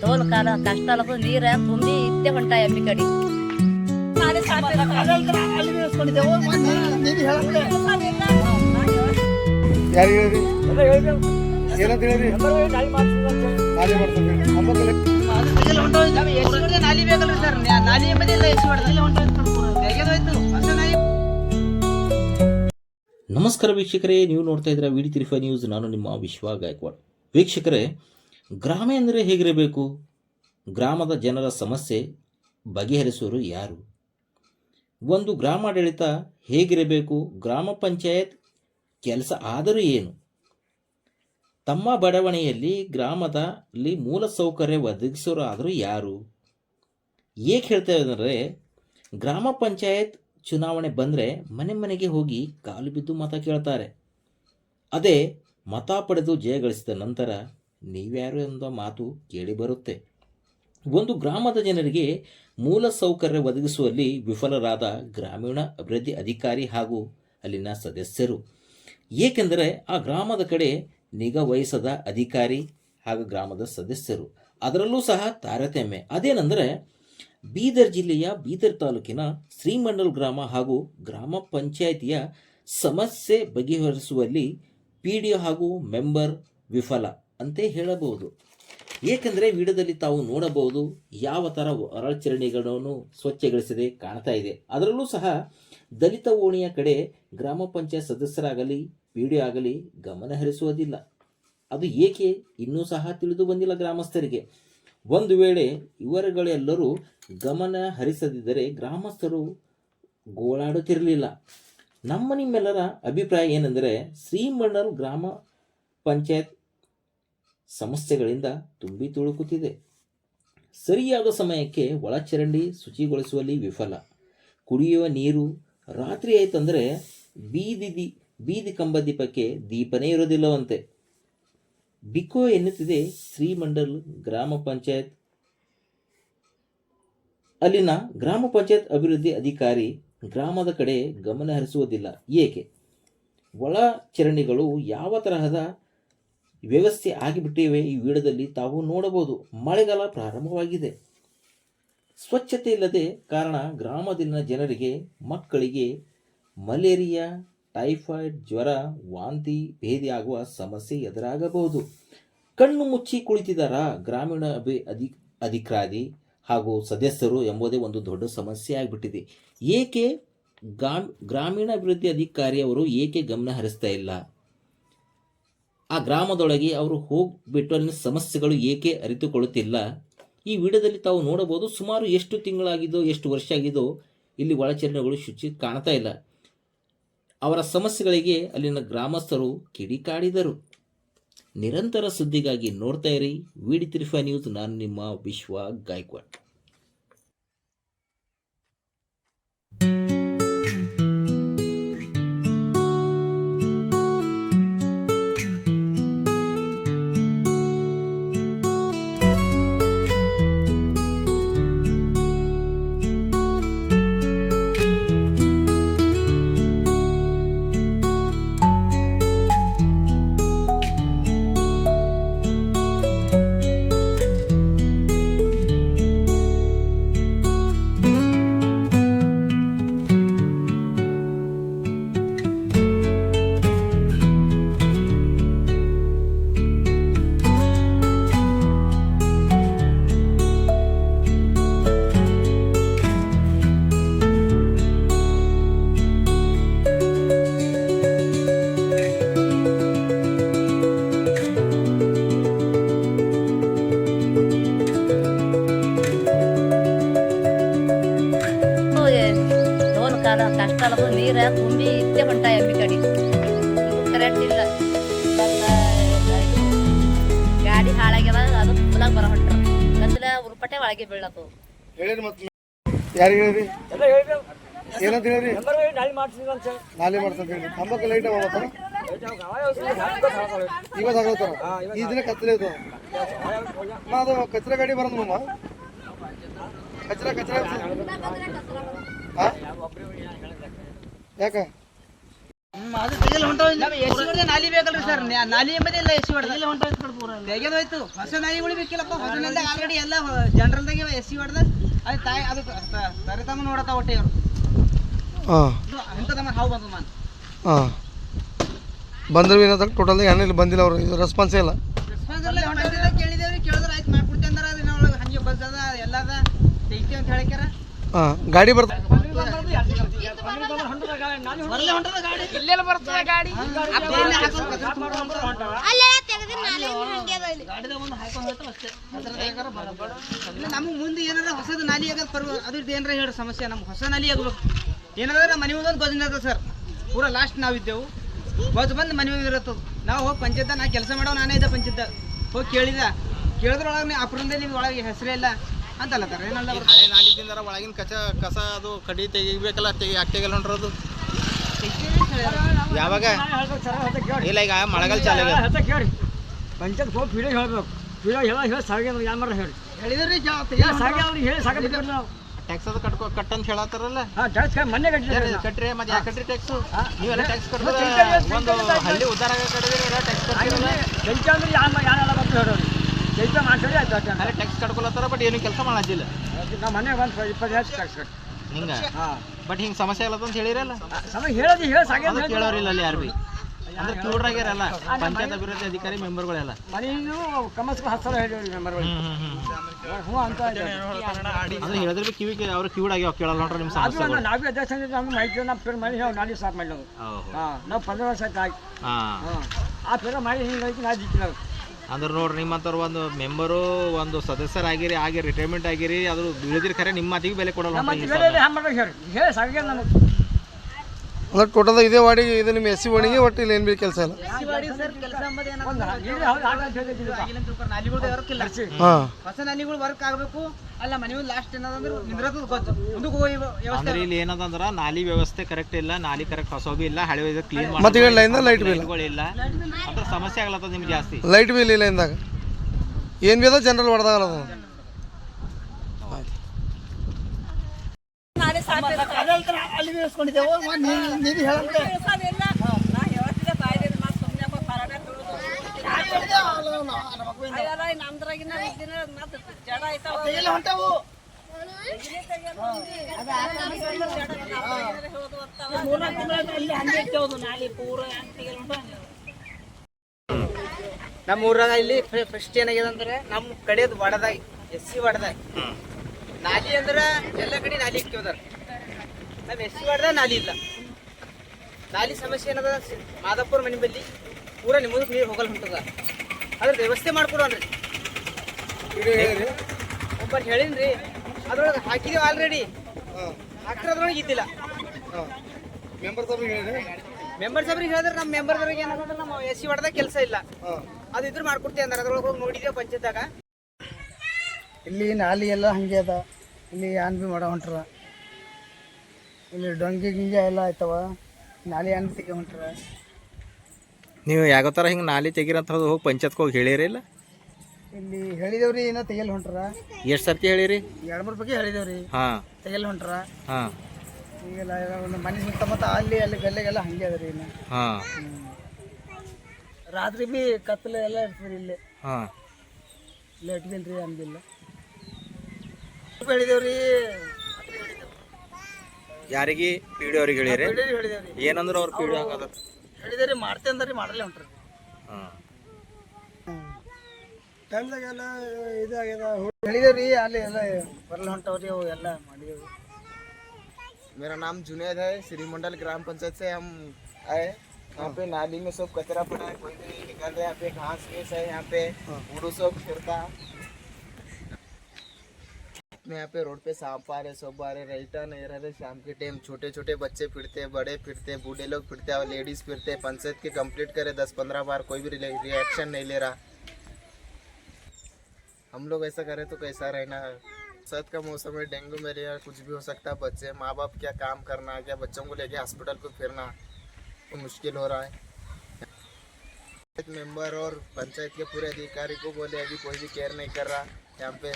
ತೋಲ್ ಕಾಲ ಕಷ್ಟ ಅಲ್ಲದು ನೀರ ತುಂಬಿ ಇತ್ತೆ ಹೊಂಟಾಯ ಎಮ್ಮಿ ಕಡಿ. ನಾಲಿ ಬೇಕಲ್ರಿ ಸರ್ ನಾಲಿ ಎಂಬುದೇ ಇಲ್ಲ ಎಷ್ಟು ನಮಸ್ಕಾರ ವೀಕ್ಷಕರೇ ನೀವು ನೋಡ್ತಾ ಇದ್ದೀರಾ ವಿಡಿ ಡಿ ನ್ಯೂಸ್ ನಾನು ನಿಮ್ಮ ವಿಶ್ವ ಗಾಯಕ್ವಾಡ್. ವೀಕ್ಷಕರೇ ಗ್ರಾಮ ಎಂದರೆ ಹೇಗಿರಬೇಕು? ಗ್ರಾಮದ ಜನರ ಸಮಸ್ಯೆ ಬಗೆಹರಿಸುವರು ಯಾರು? ಒಂದು ಗ್ರಾಮಾಡಳಿತ ಹೇಗಿರಬೇಕು? ಗ್ರಾಮ ಪಂಚಾಯತ್ ಕೆಲಸ ಆದರೂ ಏನು? ತಮ್ಮ ಬಡಾವಣೆಯಲ್ಲಿ ಗ್ರಾಮದಲ್ಲಿ ಮೂಲಸೌಕರ್ಯ ಒದಗಿಸೋರು ಆದರೂ ಯಾರು? ಏಕೆ ಹೇಳ್ತೇವೆ ಅಂದರೆ, ಗ್ರಾಮ ಪಂಚಾಯತ್ ಚುನಾವಣೆ ಬಂದರೆ ಮನೆ ಮನೆಗೆ ಹೋಗಿ ಕಾಲು ಬಿದ್ದು ಮತ ಕೇಳ್ತಾರೆ. ಅದೇ ಮತ ಪಡೆದು ಜಯಗಳಿಸಿದ ನಂತರ ನೀವ್ಯಾರು ಎಂಬ ಮಾತು ಕೇಳಿ ಬರುತ್ತೆ. ಒಂದು ಗ್ರಾಮದ ಜನರಿಗೆ ಮೂಲ ಸೌಕರ್ಯ ಒದಗಿಸುವಲ್ಲಿ ವಿಫಲರಾದ ಗ್ರಾಮೀಣ ಅಭಿವೃದ್ಧಿ ಅಧಿಕಾರಿ ಹಾಗೂ ಅಲ್ಲಿನ ಸದಸ್ಯರು. ಏಕೆಂದರೆ ಆ ಗ್ರಾಮದ ಕಡೆ ನಿಗಾ ವಹಿಸದ ಅಧಿಕಾರಿ ಹಾಗೂ ಗ್ರಾಮದ ಸದಸ್ಯರು. ಅದರಲ್ಲೂ ಸಹ ತಾರತಮ್ಯ. ಅದೇನೆಂದರೆ ಬೀದರ್ ಜಿಲ್ಲೆಯ ಬೀದರ್ ತಾಲೂಕಿನ ಶ್ರೀಮಂಡಲ್ ಗ್ರಾಮ ಹಾಗೂ ಗ್ರಾಮ ಪಂಚಾಯಿತಿಯ ಸಮಸ್ಯೆ ಬಗೆಹರಿಸುವಲ್ಲಿ ಪಿ ಡಿ ಹಾಗೂ ಮೆಂಬರ್ ವಿಫಲ. ಅಂತೇ ಹೇಳಬಹುದು. ಏಕೆಂದರೆ ವಿಡಿಯೋದಲ್ಲಿ ತಾವು ನೋಡಬಹುದು ಯಾವ ಥರ ಒಳಚರಂಡಿಗಳನ್ನು ಸ್ವಚ್ಛಗೊಳಿಸದೆ ಕಾಣ್ತಾ ಇದೆ. ಅದರಲ್ಲೂ ಸಹ ದಲಿತ ಓಣಿಯ ಕಡೆ ಗ್ರಾಮ ಪಂಚಾಯತ್ ಸದಸ್ಯರಾಗಲಿ ಪಿ ಡಿ ಆಗಲಿ ಗಮನ ಹರಿಸುವುದಿಲ್ಲ. ಅದು ಏಕೆ ಇನ್ನೂ ಸಹ ತಿಳಿದು ಬಂದಿಲ್ಲ ಗ್ರಾಮಸ್ಥರಿಗೆ. ಒಂದು ವೇಳೆ ಇವರುಗಳೆಲ್ಲರೂ ಗಮನ ಹರಿಸದಿದ್ದರೆ ಗ್ರಾಮಸ್ಥರು ಗೋಳಾಡುತ್ತಿರಲಿಲ್ಲ. ನಮ್ಮ ನಿಮ್ಮೆಲ್ಲರ ಅಭಿಪ್ರಾಯ ಏನೆಂದರೆ ಶ್ರೀಮಣ್ಣರು ಗ್ರಾಮ ಪಂಚಾಯತ್ ಸಮಸ್ಯೆಗಳಿಂದ ತುಂಬಿ ತುಳುಕುತ್ತಿದೆ. ಸರಿಯಾದ ಸಮಯಕ್ಕೆ ಒಳಚರಂಡಿ ಶುಚಿಗೊಳಿಸುವಲ್ಲಿ ವಿಫಲ. ಕುಡಿಯುವ ನೀರು ರಾತ್ರಿ ಆಯ್ತಂದರೆ ಬೀದಿ ದಿ ಬೀದಿ ಕಂಬ ದೀಪಕ್ಕೆ ದೀಪನೇ ಇರೋದಿಲ್ಲವಂತೆ ಬಿಕೋ ಎನ್ನುತ್ತಿದೆ ಶ್ರೀಮಂಡಲ್ ಗ್ರಾಮ ಪಂಚಾಯತ್. ಅಲ್ಲಿನ ಗ್ರಾಮ ಪಂಚಾಯತ್ ಅಭಿವೃದ್ಧಿ ಅಧಿಕಾರಿ ಗ್ರಾಮದ ಕಡೆ ಗಮನ ಹರಿಸುವುದಿಲ್ಲ. ಏಕೆ? ಒಳ ಚರಂಡಿಗಳು ಯಾವ ತರಹದ ವ್ಯವಸ್ಥೆ ಆಗಿಬಿಟ್ಟಿವೆ ಈ ವಿಡಿಯೋದಲ್ಲಿ ತಾವು ನೋಡಬಹುದು. ಮಳೆಗಾಲ ಪ್ರಾರಂಭವಾಗಿದೆ. ಸ್ವಚ್ಛತೆ ಇಲ್ಲದೆ ಕಾರಣ ಗ್ರಾಮದಲ್ಲಿನ ಜನರಿಗೆ, ಮಕ್ಕಳಿಗೆ ಮಲೇರಿಯಾ, ಟೈಫಾಯ್ಡ್, ಜ್ವರ, ವಾಂತಿ ಭೇದಿ ಆಗುವ ಸಮಸ್ಯೆ ಎದುರಾಗಬಹುದು. ಕಣ್ಣು ಮುಚ್ಚಿ ಕುಳಿತಿದ್ದಾರ ಗ್ರಾಮೀಣ ಅಭಿ ಅಧಿ ಅಧಿಕಾರಿ ಹಾಗೂ ಸದಸ್ಯರು ಎಂಬುದೇ ಒಂದು ದೊಡ್ಡ ಸಮಸ್ಯೆ ಆಗಿಬಿಟ್ಟಿದೆ. ಏಕೆ ಗ್ರಾಮ್ ಗ್ರಾಮೀಣ ಅಭಿವೃದ್ಧಿ ಅಧಿಕಾರಿ ಅವರು ಏಕೆ ಗಮನ ಹರಿಸ್ತಾ ಇಲ್ಲ? ಆ ಗ್ರಾಮದೊಳಗೆ ಅವರು ಹೋಗ್ಬಿಟ್ಟು ಅಲ್ಲಿನ ಸಮಸ್ಯೆಗಳು ಏಕೆ ಅರಿತುಕೊಳ್ಳುತ್ತಿಲ್ಲ? ಈ ವಿಡಿಯೋದಲ್ಲಿ ತಾವು ನೋಡಬಹುದು ಸುಮಾರು ಎಷ್ಟು ತಿಂಗಳಾಗಿದ್ದೋ, ಎಷ್ಟು ವರ್ಷ ಆಗಿದೋ ಇಲ್ಲಿ ಒಳಚರಣೆಗಳು ಶುಚಿ ಕಾಣ್ತಾ ಇಲ್ಲ. ಅವರ ಸಮಸ್ಯೆಗಳಿಗೆ ಅಲ್ಲಿನ ಗ್ರಾಮಸ್ಥರು ಕಿಡಿಕಾಡಿದರು ನಿರಂತರ ಸುದ್ದಿಗಾಗಿ ನೋಡ್ತಾ ಇರಿ. ವಿಡಿ ತ್ರಿಫಾ ನ್ಯೂಸ್, ನಾನು ನಿಮ್ಮ ವಿಶ್ವ ಗಾಯಕ್ವಾಡ್. ಅಲ್ಲದು ನೀರ ತುಂಬಿ ಇತ್ತೆ ಹೊಂಟ ಎಮ್ಮಿ ಕಡಿ ಕರೆಂಟ್ ಇಲ್ಲ. ಗಾಡಿ ಹಾಳಾಗ್ಯದ ಅದು ಫುಲಾಗ ಬರ ಹೊಂಟ ಗದ್ದಲ ಉರುಪಟೆ ಒಳಗೆ ಬೀಳತ್ತು ಹೇಳಿರಿ ಮತ್ತೆ ಯಾರಿಗೆ ಹೇಳಿರಿ? ಏನಂತ ಹೇಳಿರಿ? ನಾಲಿ ಮಾಡ್ತೀನಿ ಅಂತ ನಾಳೆ ಮಾಡ್ತೀನಿ ಹೇಳಿ ಕಂಬಕ್ಕೆ ಲೈಟ್ ಹೋಗ್ತಾರ? ಇವತ್ತು ಆಗೋತಾರ ಈ ದಿನ ಕತ್ತಲೆ ಇತ್ತು ಅದು ಕಚ್ರ ಗಾಡಿ ಬರೋದು ಮಮ್ಮ ಕಚ್ರ ಕಚ್ರ ಯಾಕ? ಎಸಿ ನಾಲಿ ಬೇಕಲ್ರಿ ಸರ್. ನಾಲಿ ಎಂಬುದೇ ಇಲ್ಲ ಸಿ ಹೊಡೆದ. ತೆಗೆದೋಯ್ತು ಹೊಸ ನಾಲಿಗಳು ಬೇಕಿಲ್ಲಪ್ಪ ಆಲ್ರೆಡಿ ಎಲ್ಲ ಜನರಲ್ದಾಗ ಸಿ ಹೊಡೆದ. ಅದು ತಾಯಿ ಅದು ತರತಮ್ಮ ನೋಡತ್ತ ಹೊಟ್ಟೆ ಅವರು ಹಾಂ ಇಂಥದಮ್ಮ ಹಾವು ಬಂದ ಮಾನ್ ಹಾಂ ಬಂದ್ರೆ ಏನಂತ ಟೋಟಲ್ ಏನಿಲ್ಲ ಬಂದಿಲ್ಲ ಅವ್ರು. ಇದು ರೆಸ್ಪಾನ್ಸೇ ಇಲ್ಲ. ಕೇಳಿದೇವ್ರಿ. ಕೇಳಿದ್ರೆ ಆಯ್ತು ಮಾಡ್ಕೊಡ್ತೇವೆ ಅಂದ್ರೆ. ಹಂಗೆ ಬಸ್ ಅದ ಎಲ್ಲ ಅದ ತೆಗಿತೀವಿ ಅಂತ ಹೇಳಿಕ್ಯಾರ. ಹಾಂ ಗಾಡಿ ಬರ್ತ ಬರಲೇ ಹೊಂಟದ ಗಾಡಿ ಇಲ್ಲೆಲ್ಲ ಬರ್ತದ ಗಾಡಿ ಅಲ್ಲೇ ಹಾಕೊಂಡು ಕಚ್ರ ತುಂಬ್ಕೊಂಡ್ ಹೊಂಟಾವ. ಗಾಡಿದಾಗ ಒಂದು ಹಾಕೊಂಡು ಹೋಯ್ತು ಅಷ್ಟೇ ಅದ್ರದ್ದು ಹೇಗಾರ ಬಡ ಬಡ. ಇಲ್ಲ ನಮ್ಗೆ ಮುಂದೆ ಏನಾರ ಹೊಸದ ನಾಲಿ ಆಗದ ಪರ್ವ ಅದ್ರದ್ದು ಏನಾರ ಹೇಳಿ ಸಮಸ್ಯೆ. ನಮ್ಗೆ ಹೊಸ ನಾಲಿ ಆಗ್ಬೇಕು. ಏನಾದ್ರೆ ನಮ್ಮ ಮನೆ ಮುಂದೆ ಒಂದು ಗೊತ್ತಿನ ಅದ ಸರ್. ಪೂರಾ ಲಾಸ್ಟ್ ನಾವಿದ್ದೆವು ಗೊತ್ತು ಬಂದು ಮನೆ ಮುಂದೆ ಇರತ್ತದು ನಾವು ಹೋಗಿ ಪಂಚಾಯತ್ ನಾ ಕೆಲಸ ಮಾಡೋ ನಾನೇ ಇದ್ದ ಪಂಚಾಯತ್. ಹೋಗಿ ಕೇಳಿದ ಕೇಳಿದ್ರೊಳಗೆ ಅಪ್ರಂದೇ ನಿಮ್ಗೆ ಒಳಗೆ ಹೆಸರೇ ಇಲ್ಲ. ಅಂತಲ್ಲ ಸರ್ ಏನಲ್ಲ ಹಳೆ ಹಳೆ ನಾಲಿದಿಂದ ಒಳಗಿನ ಕಸ ಕಸ ಅದು ಕಡಿ ತೆಗಿಬೇಕಲ್ಲ ತೆಗಿ ಯಾಕೆ ನೋಡ್ರದು ಹೊಂಟ್ರದು. ಯಾವಾಗ? ಇಲ್ಲ ಈಗ ಮಳೆಗಾಲ ಚಾಲು ಕೇಳಿ ಪಂಚಾಯತ್ ಹೋಗಿ ಪೀಡೆ ಹೇಳ್ಬೇಕು. ಪೀಡೆ ಹೇಳ ಹೇಳಿ ಸಾಗಿ ಏನು ಮಾಡ್ರಿ ಹೇಳಿ. ಹೇಳಿದ್ರಿ ಸಾಗಿ ಅವ್ರಿಗೆ ಹೇಳಿ ಸಾಕ ನಾವು. ಟ್ಯಾಕ್ಸ್ ಅದು ಕಟ್ಕೊ ಕಟ್ ಅಂತ ಹೇಳತ್ತಾರಲ್ಲ? ಹಾಂ ಟ್ಯಾಕ್ಸ್ ಮೊನ್ನೆ ಏನ್ ಕಟ್ರಿ ಮತ್ತೆ ಯಾಕೆ ಕಟ್ರಿ ಟ್ಯಾಕ್ಸ್ ನೀವೆಲ್ಲ ಟ್ಯಾಕ್ಸ್ ಕಟ್ಟಿದ್ರೆ ಒಂದು ಹಳ್ಳಿ ಉದ್ದಾರ ಕಟ್ಟಿದ್ರೆ ಟ್ಯಾಕ್ಸ್ ಕಟ್ಟಿರಲ್ಲ ಅಂದ್ರೆ ಯಾರು ಯಾರೆಲ್ಲ ಅಂತ ಹೇಳೋರು ಬೆಂಚ ಮಾಡ್ಸೋರಿ ಆಯ್ತು ಟ್ಯಾಕ್ಸ್ ಕಟ್ಕೊಳತ್ತಾರ ಬಟ್ ಏನು ಕೆಲಸ ಮಾಡಾಜಿಲ್ಲ ನಾವು ಮನೆ ಒಂದು ಇಪ್ಪತ್ತೈದು ಟ್ಯಾಕ್ಸ್ ಕಟ್ಟಿ. ಹಿಂಗ ಹಾಂ. ಬಟ್ ಹಿಂಗ್ ಸಮಸ್ಯೆ ಆಗಲ್ಲ ಅಂತ ಹೇಳಿರಲ್ಲ ಸಮಯ ಹೇಳೋದು ಹೇಳಿ ಸಾಗಿ ಅದು ಕೇಳೋರಿಲ್ಲ ಅಲ್ಲಿ ಯಾರು ಬಿ ಅಂದ್ರೆ ಕಿವುಡ್ರಾಗ್ಯಾರಲ್ಲ ಪಂಚಾಯತ್ ಅಭಿವೃದ್ಧಿ ಅಧಿಕಾರಿ ಮೆಂಬರ್ಗಳೆಲ್ಲ. ಮನೆಯೂ ಕಮಸ್ಕು ಹೇಳಿ ಮೆಂಬರ್ಗಳು. ಹ್ಞೂ ಅಂತ. ಅಂದ್ರೆ ಹೇಳಿದ್ರೆ ಬಿ ಕಿವಿ ಅವ್ರು ಆಗ್ಯಾವ ಕೇಳಲ್ಲ ನೋಡ್ರಿ ನಿಮ್ಮ ಸಮಸ್ಯೆ ನಾವೇ ಅಧ್ಯಕ್ಷ ನಮ್ಗೆ ಮಾಹಿತಿ ಮಾಡಿ ನಾವು ನಾಳೆ ಸ್ಟಾರ್ಟ್ ಮಾಡಿದ್ದು. ಓಹೋ. ಹಾಂ ನಾವು ಪಂದ್ರ ವರ್ಷ ಆಯ್ತು ಆಯ್ತು. ಹಾ. ಹಾಂ. ಆ ಪೇರ ಮಾಡಿ ಹಿಂಗೆ ನಾ ಜಿಕ್ಕಿ ನಾವು ಅಂದ್ರೆ ನೋಡ್ರಿ ನಿಮ್ಮಂಥವ್ರು ಒಂದು ಮೆಂಬರು ಒಂದು ಸದಸ್ಯರಾಗಿರಿ ಆಗಿ ರಿಟೈರ್ಮೆಂಟ್ ಆಗಿರಿ ಅದು ಬೆಳೆದಿರಿ ಖರೆ ನಿಮ್ಮ ಮಾತಿಗೆ ಬೆಲೆ ಕೊಡಲ್ಲ ಅಂದ್ರೆ ಟೋಟಲ್ ಇದೇ ವಾಡಿಗೆ ಇದು ನಿಮ್ಮ ಎಸ್ ಸಿ ಒಟ್ಟು ಇಲ್ಲಿ ಏನು ಬಿ ಕೆಲಸ ಇಲ್ಲ ಹೊಸ ನಾಲಿಗಳು ವರ್ಕ್ ಆಗಬೇಕು ಅಲ್ಲ ಮನೆ ಲಾಸ್ಟ್ ಏನದಂದ್ರೆ ನಿಂದ್ರದು ಗೊತ್ತು. ಮುಂದಕ್ಕೆ ಹೋಗಿ ವ್ಯವಸ್ಥೆ ಅಂದ್ರೆ ಇಲ್ಲಿ ಏನದಂದ್ರ ನಾಲಿ ವ್ಯವಸ್ಥೆ ಕರೆಕ್ಟ್ ಇಲ್ಲ ನಾಲಿ ಕರೆಕ್ಟ್ ಹೊಸಬಿ ಇಲ್ಲ ಹಳೆ ಕ್ಲೀನ್ ಮತ್ತೆ ಈಗ ಲೈಟ್ ಬಿಲ್. ಇಲ್ಲ. ಅಂದ್ರೆ ಸಮಸ್ಯೆ ಆಗ್ಲತ್ತದ ನಿಮ್ಗೆ ಜಾಸ್ತಿ? ಲೈಟ್ ಬಿಲ್ ಇಲ್ಲ ಇಂದಾಗ ಏನು ಬಿ ಅದ? ಜನರಲ್ ಹೊಡೆದಾಗಲ್ಲ ಅದು. ಅಲ್ಲಿ ನೀನು ಹೇಳಂತೆ. ನಮ್ಮ ಊರಾಗ ಇಲ್ಲಿ ಫಸ್ಟ್ ಏನಾಗ್ಯದ ಅಂದ್ರೆ ನಮ್ಮ ಕಡೆದು ಒಡದಾಗಿ ಎಸ್ ಸಿ ಒಡದಾಗಿ ನಾಲಿ ಅಂದ್ರೆ ಎಲ್ಲ ಕಡೆ ನಾಲಿ ಇಕ್ಕಿದಾರ ನಮ್ಮ ಎಸ್ ಸಿ ವಡದಾಗ ನಾಲಿ ಇಲ್ಲ. ನಾಲಿ ಸಮಸ್ಯೆ ಏನದ? ಮಾದಪುರ ಮನೆ ಬಲ್ಲಿ ಪೂರ ನಿಮ್ಮದಕ್ಕೆ ನೀರು ಹೋಗಲ್ ಹೊಂಟದ. ಅದ್ರ ವ್ಯವಸ್ಥೆ ಮಾಡ್ಕೊಡೋಣ್ರಿ. ಒಬ್ಬರು ಹೇಳಿನ್ರಿ ಅದ್ರೊಳಗೆ ಹಾಕಿದೀವಿ ಆಲ್ರೆಡಿ ಹಾಕಿರೋದ್ರೊಳಗೆ ಅದ್ರೊಳಗೆ ಇದ್ದಿಲ್ಲ ಮೆಂಬರ್ ಸಾಬ್ರಿಗೆ ಹೇಳಿ ಮೆಂಬರ್ ಸಾಬ್ರಿಗೆ ಹೇಳಿದ್ರೆ ನಮ್ಮ ಮೆಂಬರ್ ಅವ್ರಿಗೆ ಏನಂದ್ರೆ ನಮ್ಮ ಎಸ್ ಸಿ ಹೊಡೆದ ಕೆಲಸ ಇಲ್ಲ. ಅದು ಇದ್ರ ಮಾಡ್ಕೊಡ್ತೀವಿ ಅಂದ್ರೆ ಅದ್ರೊಳಗೆ ಹೋಗಿ ನೋಡಿದ್ದೇವೆ ಪಂಚಾಯತ್ದಾಗ. ಇಲ್ಲಿ ನಾಲಿ ಎಲ್ಲ ಹಂಗೆ ಅದ. ಇಲ್ಲಿ ಏನ್ ಬಿ ಮಾಡೋ ಹೊಂಟ್ರ. ಇಲ್ಲಿ ಡೊಂಗಿ ಗಿಂಗೆ ಎಲ್ಲ ಆಯ್ತವ. ನಾಲಿ ಏನ್ ಸಿಗ ಹೊಂಟ್ರ. ನೀವು ಯಾವ ಥರ ಹಿಂಗೆ ನಾಲಿ ತೆಗಿರಂತ ಹೋಗಿ ಪಂಚಾಯತ್ಗೆ ಹೋಗಿ ಹೇಳಿರಿ ಇಲ್ಲ? ಇಲ್ಲಿ ಹೇಳಿದೇವ್ರಿ ಏನೋ ತೆಗಿಯಲ್ ಹೊಂಟ್ರ. ಎಷ್ಟು ಸರ್ತಿ ಹೇಳಿರಿ? ಎರಡು ಮೂರು ಬಗ್ಗೆ ಹೇಳಿದೇವ್ರಿ. ಹಾಂ. ತೆಗಿಯಲ್ ಹೊಂಟ್ರ. ಹಾಂ. ಎಲ್ಲ ಒಂದು ಮನೆ ಸುತ್ತಮುತ್ತ ಅಲ್ಲಿ ಅಲ್ಲಿ ಗಲ್ಲೆಗೆಲ್ಲ ಹಂಗೆ ಅದ ರೀ ಇನ್ನು. ಹಾಂ. ರಾತ್ರಿ ಬಿ ಕತ್ತಲೆ ಎಲ್ಲ ಇರ್ತದ್ರಿ ಇಲ್ಲಿ. ಹಾಂ. ಲೇಟ್ ಬಿ ಇಲ್ರಿ ಹಂಗಿಲ್ಲ. ಹೇಳಿದೇವ್ರಿ. ಯಾರಿಗೆ? ಪಿ ಡಿ ಅವ್ರಿಗೆ ಹೇಳಿರಿ? ಹೇಳಿದೇವ್ರಿ. ಏನಂದ್ರೆ ಅವ್ರು ಪಿ ಡಿ ಹಾಕೋದು ಹೇಳಿದೇವ್ರಿ ಮಾಡ್ತೇವೆ ಅಂದ್ರಿ ಮಾಡಲ್ಲೇ ಹೊಂಟ್ರಿ ಹಾಂ ಟೈಮ್ದಾಗೆಲ್ಲ ಇದಾಗ್ಯದ ಹೇಳಿದೇವ್ರಿ ಅಲ್ಲಿ ಎಲ್ಲ ಬರಲ್ಲ ಹೊಂಟವ್ರಿ ಅವು ಎಲ್ಲ ಮಾಡಿದೇವ್ರಿ मेरा नाम जुनेद है श्रीमंडल ग्राम पंचायत से हम आए यहाँ पे नाली में सब कचरा पड़ा है कोई भी नहीं निकाल रहा है यहाँ पे घास फूस है यहाँ पे बूढ़ू सब फिरता यहाँ पे रोड पे सांप आ रहे सब आ रहे रहता नहीं रह शाम के टाइम छोटे छोटे बच्चे फिरते हैं बड़े फिरते हैं बूढ़े लोग फिरते हैं और लेडीज़ फिरते। हैं पंचायत के कंप्लीट करे दस पंद्रह बार कोई भी रिएक्शन नहीं ले रहा। हम लोग ऐसा करें तो कैसा रहना है? बरसात का मौसम है, डेंगू, मलेरिया, कुछ भी हो सकता है, बच्चे माँ बाप क्या काम करना है, क्या बच्चों को लेके हॉस्पिटल को फिरना तो मुश्किल हो रहा है। पंचायत मेंबर और पंचायत के पूरे अधिकारी को बोले, अभी कोई भी केयर नहीं कर रहा, यहाँ पे